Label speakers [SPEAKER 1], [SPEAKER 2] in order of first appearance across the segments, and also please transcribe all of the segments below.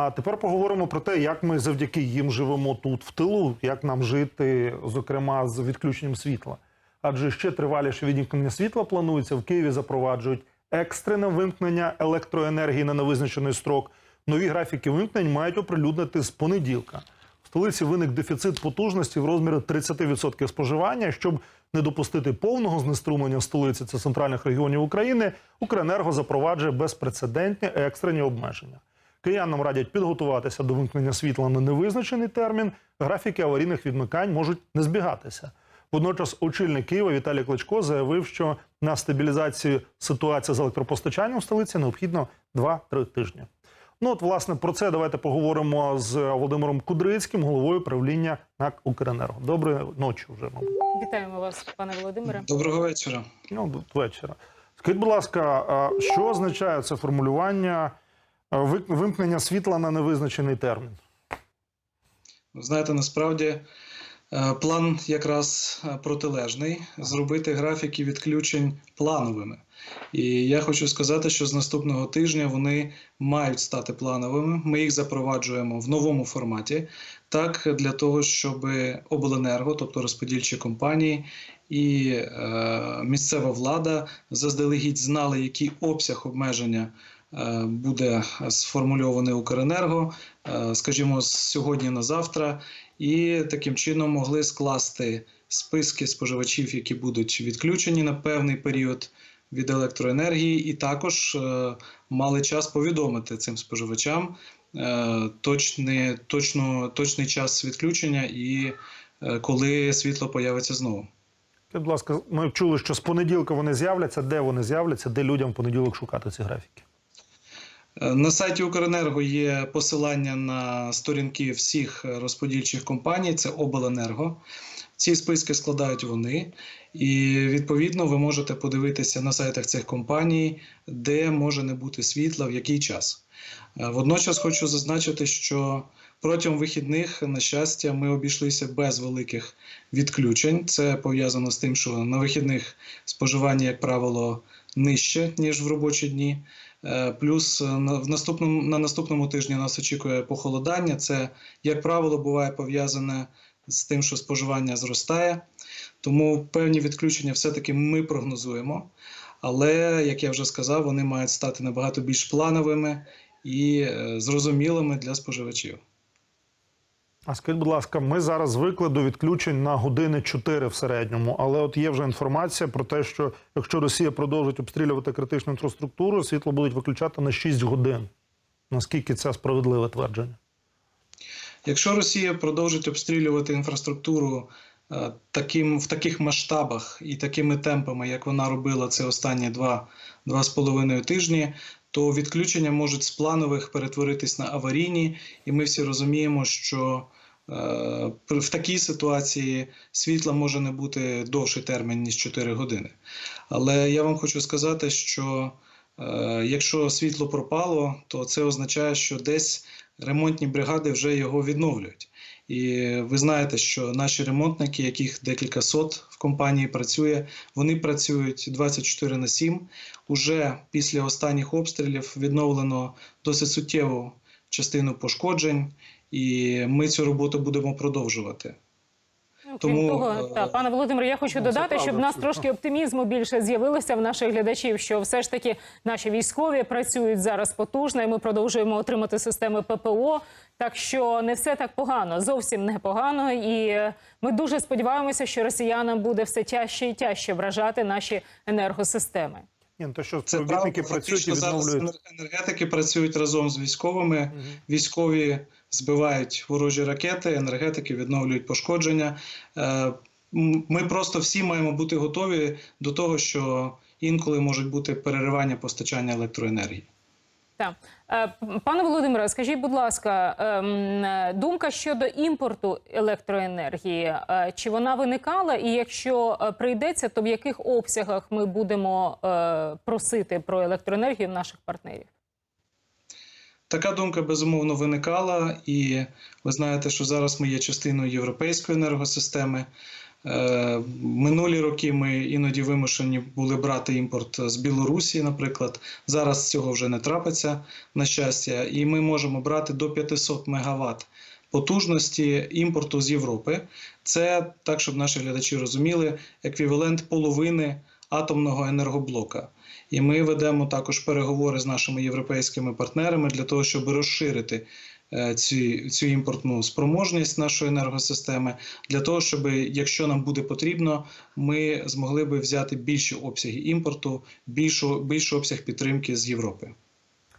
[SPEAKER 1] А тепер поговоримо про те, як ми завдяки їм живемо тут в тилу, як нам жити, зокрема з відключенням світла. Адже ще триваліше відімкнення світла планується в Києві. Запроваджують екстрене вимкнення електроенергії на невизначений строк. Нові графіки вимкнень мають оприлюднити з понеділка. В столиці виник дефіцит потужності в розмірі 30% споживання. Щоб не допустити повного знеструмлення столиці та центральних регіонів України, Укренерго запроваджує безпрецедентні екстрені обмеження. Киянам радять підготуватися до вимкнення світла на невизначений термін. Графіки аварійних відмикань можуть не збігатися. Водночас, очільник Києва Віталій Кличко заявив, що на стабілізацію ситуації з електропостачанням в столиці необхідно 2-3 тижні. Ну от, власне, про це давайте поговоримо з Володимиром Кудрицьким, головою правління НАК Укренерго. Доброї ночі вже, мабуть.
[SPEAKER 2] Вітаємо вас, пане Володимире.
[SPEAKER 3] Доброго вечора.
[SPEAKER 1] Ну, вечора. Скажіть, будь ласка, а що означає це формулювання вимкнення світла на невизначений термін?
[SPEAKER 3] Знаєте, насправді е, план якраз е, протилежний зробити графіки відключень плановими. І я хочу сказати, що з наступного тижня вони мають стати плановими. Ми їх запроваджуємо в новому форматі, так для того, щоб обленерго, тобто розподільчі компанії і е, місцева влада заздалегідь знали, який обсяг обмеження буде сформульований Укренерго, е, скажімо, з сьогодні на завтра, і таким чином могли скласти списки споживачів, які будуть відключені на певний період від електроенергії, і також е, мали час повідомити цим споживачам е, точний, точно, точний час відключення і е, коли світло появиться знову.
[SPEAKER 1] Будь ласка, ми чули, що з понеділка вони з'являться. Де вони з'являться, де людям в понеділок шукати ці графіки?
[SPEAKER 3] Е, На сайті Укренерго є посилання на сторінки всіх розподільчих компаній, це Обленерго. Ці списки складають вони, і відповідно ви можете подивитися на сайтах цих компаній, де може не бути світла, в який час. Е, Водночас хочу зазначити, що протягом вихідних, на щастя, ми обійшлися без великих відключень. Це пов'язано з тим, що на вихідних споживання, як правило, нижче ніж в робочі дні. Е, Плюс е, в наступному на наступному тижні нас очікує похолодання. Це, як правило, буває пов'язане з тим, що споживання зростає. Тому певні відключення все-таки ми прогнозуємо. Але, як я вже сказав, вони мають стати набагато більш плановими і е, зрозумілими для споживачів.
[SPEAKER 1] А скажіть, будь ласка, ми зараз звикли до відключень на години 4 в середньому, але от є вже інформація про те, що якщо Росія продовжить обстрілювати критичну інфраструктуру, світло будуть виключати на 6 годин. Наскільки це справедливе твердження?
[SPEAKER 3] Якщо Росія продовжить обстрілювати інфраструктуру е, таким, в таких масштабах і такими темпами, як вона робила це останні два, два з половиною тижні, то відключення можуть з планових перетворитись на аварійні, і ми всі розуміємо, що в такій ситуації світла може не бути довший термін, ніж 4 години. Але я вам хочу сказати, що е, якщо світло пропало, то це означає, що десь ремонтні бригади вже його відновлюють. І ви знаєте, що наші ремонтники, яких декілька сот в компанії працює, вони працюють 24 на 7. Уже після останніх обстрілів відновлено досить суттєву частину пошкоджень, і ми цю роботу будемо продовжувати.
[SPEAKER 2] Ну, Крім
[SPEAKER 3] Тому,
[SPEAKER 2] того,
[SPEAKER 3] е,
[SPEAKER 2] та пане Володимире, я хочу
[SPEAKER 1] ну,
[SPEAKER 2] додати,
[SPEAKER 1] правда,
[SPEAKER 2] щоб в нас трошки оптимізму більше з'явилося в наших глядачів, що все ж таки наші військові працюють зараз потужно, і ми продовжуємо отримати системи ППО. Так що не все так погано, зовсім не погано. І ми дуже сподіваємося, що росіянам буде все тяжче і тяжче вражати наші енергосистеми.
[SPEAKER 1] Ні, ну, то що
[SPEAKER 3] Це правда,
[SPEAKER 1] працюють і
[SPEAKER 3] фактично зараз енергетики працюють разом з військовими. Військові збивають ворожі ракети, енергетики відновлюють пошкодження. Е, Ми просто всі маємо бути готові до того, що інколи можуть бути переривання постачання електроенергії.
[SPEAKER 2] Так. Е, Пане Володимире, скажіть, будь ласка, ем, е, думка щодо імпорту електроенергії, чи вона виникала? І якщо прийдеться, то в яких обсягах ми будемо просити про електроенергію наших партнерів?
[SPEAKER 3] Така думка безумовно виникала, і ви знаєте, що зараз ми є частиною європейської енергосистеми. Е, Минулі роки ми іноді вимушені були брати імпорт з Білорусі, наприклад. Зараз цього вже не трапиться, на щастя, і ми можемо брати до 500 МВт потужності імпорту з Європи. Це так, щоб наші глядачі розуміли, еквівалент половини атомного енергоблока. І ми ведемо також переговори з нашими європейськими партнерами для того, щоб розширити е, ці, цю імпортну спроможність нашої енергосистеми, для того, щоб, якщо нам буде потрібно, ми змогли би взяти більші обсяги імпорту, більшу, більший обсяг підтримки з Європи.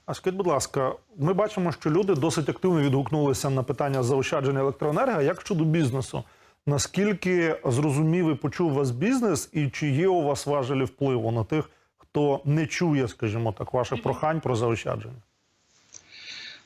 [SPEAKER 1] А скажіть, будь ласка, ми бачимо, що люди досить активно відгукнулися на питання заощадження електроенергії. Як щодо бізнесу? Наскільки зрозумів і почув вас бізнес, і чи є у вас важелі впливу на тих, хто не чує, скажімо так, ваших прохань про заощадження?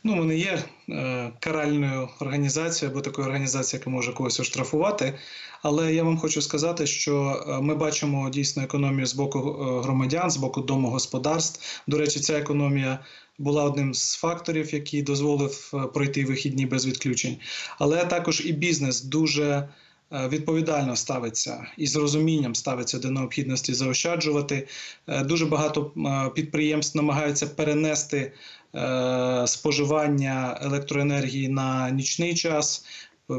[SPEAKER 3] Ну, ми не є е, каральною організацією або такою організацією, яка може когось оштрафувати. Але я вам хочу сказати, що е, ми бачимо дійсно економію з боку е, громадян, з боку домогосподарств. До речі, ця економія була одним з факторів, який дозволив е, пройти вихідні без відключень. Але також і бізнес дуже відповідально ставиться і з розумінням ставиться до необхідності заощаджувати. Е, Дуже багато е, підприємств намагаються перенести е, споживання електроенергії на нічний час,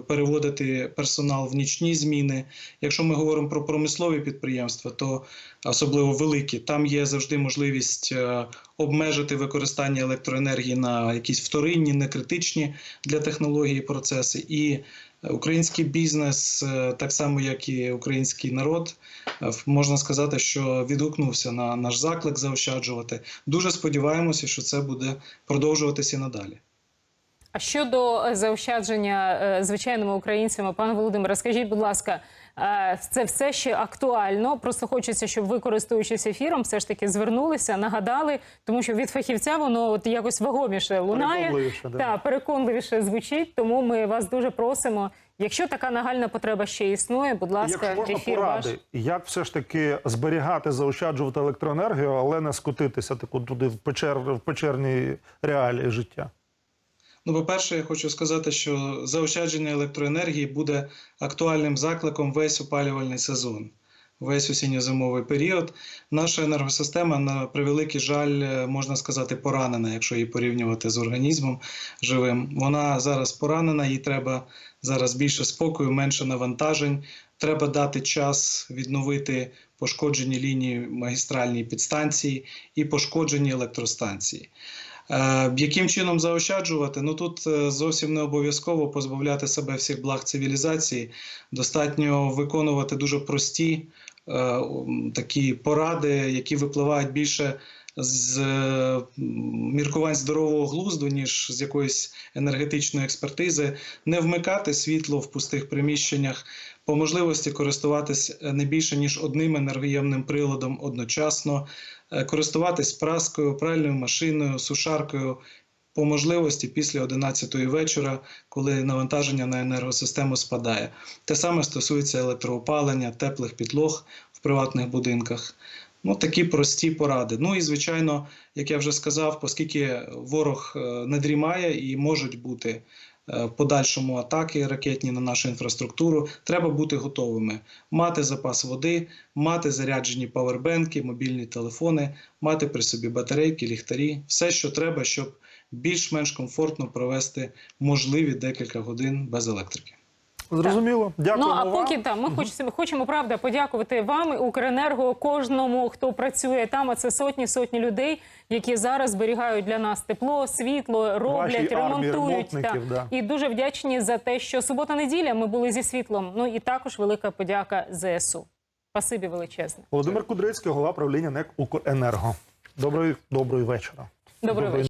[SPEAKER 3] переводити персонал в нічні зміни. Якщо ми говоримо про промислові підприємства, то особливо великі, там є завжди можливість е, обмежити використання електроенергії на якісь вторинні, некритичні для технології процеси. І український бізнес, е, так само як і український народ, е, можна сказати, що відгукнувся на наш заклик заощаджувати. Дуже сподіваємося, що це буде продовжуватися надалі.
[SPEAKER 2] А щодо е, заощадження е, звичайними українцями, пане Володимире, скажіть, будь ласка, е, це все ще актуально? Просто хочеться, щоб ви, користуючись ефіром, все ж таки звернулися, нагадали, тому що від фахівця воно от якось вагоміше лунає.
[SPEAKER 1] Переконливіше, да.
[SPEAKER 2] Та, переконливіше звучить. Тому ми вас дуже просимо. Якщо така нагальна потреба ще існує, будь ласка,
[SPEAKER 1] Якщо можна
[SPEAKER 2] ефір ваш.
[SPEAKER 1] як все ж таки зберігати, заощаджувати електроенергію, але не скотитися таку туди в печер в печерні реалії життя?
[SPEAKER 3] Ну, по-перше, я хочу сказати, що заощадження електроенергії буде актуальним закликом весь опалювальний сезон, весь осінньо-зимовий період. Наша енергосистема, на превеликий жаль, е, можна сказати, поранена, якщо її порівнювати з організмом живим. Вона зараз поранена, їй треба зараз більше спокою, менше навантажень. Треба дати час відновити пошкоджені лінії магістральні підстанції і пошкоджені електростанції. Е, Яким чином заощаджувати? Ну тут е, зовсім не обов'язково позбавляти себе всіх благ цивілізації. Достатньо виконувати дуже прості е, такі поради, які випливають більше з е, міркувань здорового глузду, ніж з якоїсь енергетичної експертизи, не вмикати світло в пустих приміщеннях, по можливості користуватись е, не більше ніж одним енергоємним приладом одночасно, е, користуватись праскою, пральною машиною, сушаркою. По можливості після 11 вечора, коли навантаження на енергосистему спадає. Те саме стосується електроопалення, теплих підлог в приватних будинках. Ну, такі прості поради. Ну і звичайно, як я вже сказав, оскільки ворог не дрімає і можуть бути е, подальшому атаки ракетні на нашу інфраструктуру, треба бути готовими, мати запас води, мати заряджені павербенки, мобільні телефони, мати при собі батарейки, ліхтарі, все, що треба, щоб більш-менш комфортно провести можливі декілька годин без електрики.
[SPEAKER 1] Зрозуміло. Дякую.
[SPEAKER 2] Ну а поки там ми хочемо, хочемо правда подякувати вам, і Укренерго, кожному, хто працює там. А це сотні сотні людей, які зараз зберігають для нас тепло, світло, роблять,
[SPEAKER 1] армії
[SPEAKER 2] ремонтують.
[SPEAKER 1] ремонтників, да.
[SPEAKER 2] І дуже вдячні за те, що субота-неділя ми були зі світлом. Ну і також велика подяка ЗСУ. Спасибі величезне.
[SPEAKER 1] Володимир Кудрицький, голова правління НЕК «Укренерго». Доброї, доброї вечора.
[SPEAKER 2] Добрий вечір.